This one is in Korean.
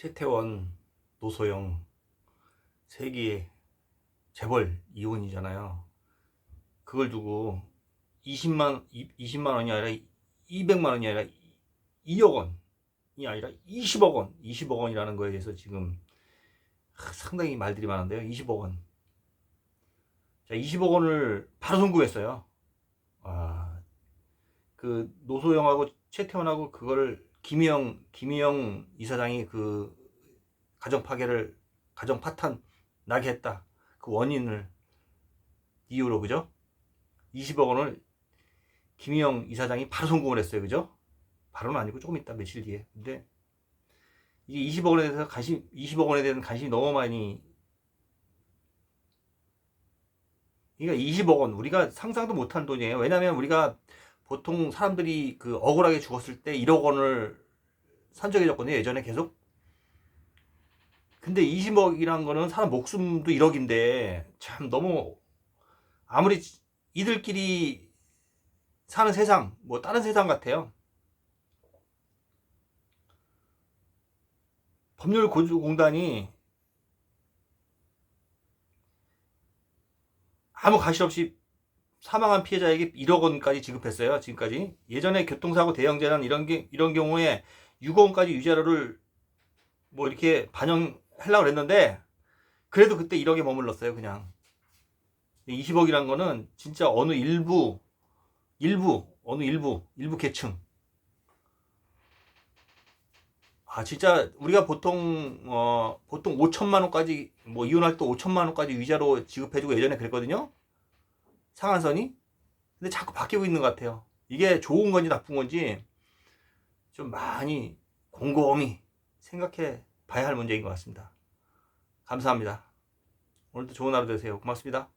최태원, 노소영 세기의 재벌 이혼이잖아요. 그걸 두고 20만 20만 원이 아니라 200만 원이 아니라 2억 원이 아니라 20억 원, 20억 원이라는 거에 대해서 지금 하, 상당히 말들이 많은데요. 20억 원. 자, 20억 원을 바로 송금했어요. 아, 그 노소영하고 최태원하고 그걸 김희영 김희영 이사장이 그 가정 파괴를 가정 파탄 나게 했다. 그 원인을 이유로 그죠? 20억 원을 김희영 이사장이 바로 송금을 했어요. 그죠? 바로는 아니고 조금 있다 며칠 뒤에. 근데 이게 20억 원에 대해서 관심 20억 원에 대한 관심이 너무 많이 그러니까 20억 원 우리가 상상도 못한 돈이에요. 왜냐하면 우리가 보통 사람들이 그 억울하게 죽었을 때 1억 원을 산정해 줬거든요. 예전에 계속. 근데 20억이란 거는 사람 목숨도 1억인데 참 너무 아무리 이들끼리 사는 세상 뭐 다른 세상 같아요. 법률고주공단이 아무 가시 없이 사망한 피해자에게 1억 원까지 지급했어요. 지금까지 예전에 교통사고 대형재난 이런 게 이런 경우에 6억 원까지 유자료를 뭐 이렇게 반영하려고 그랬는데 그래도 그때 1억에 머물렀어요. 그냥 20억이란 거는 진짜 어느 일부 일부 어느 일부 일부 계층 아 진짜 우리가 보통 어 보통 5천만 원까지 뭐 이혼할 때 5천만 원까지 위자료 지급해주고 예전에 그랬거든요. 상한선이 근데 자꾸 바뀌고 있는 것 같아요. 이게 좋은 건지 나쁜 건지 좀 많이 곰곰이 생각해 봐야 할 문제인 것 같습니다. 감사합니다. 오늘도 좋은 하루 되세요. 고맙습니다.